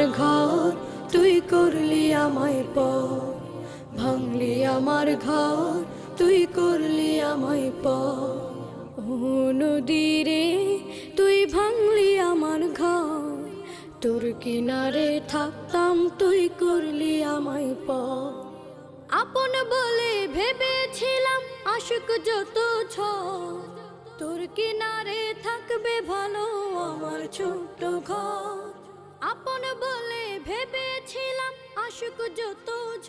আমার ঘর, তুই করলি আমায় পর ভাঙলি আমার ঘর, তুই করলি আমায় ও নদীরে তুই ভাঙলি আমার ঘর। তোর কিনারে থাকতাম, তুই করলি আমায় পর আপন বলে ভেবেছিলাম, আশুক যত ছ তোর কিনারে থাকবে ভালো আমার ছোট্ট ঘর। ভেবেছিলাম আশুক যত ছ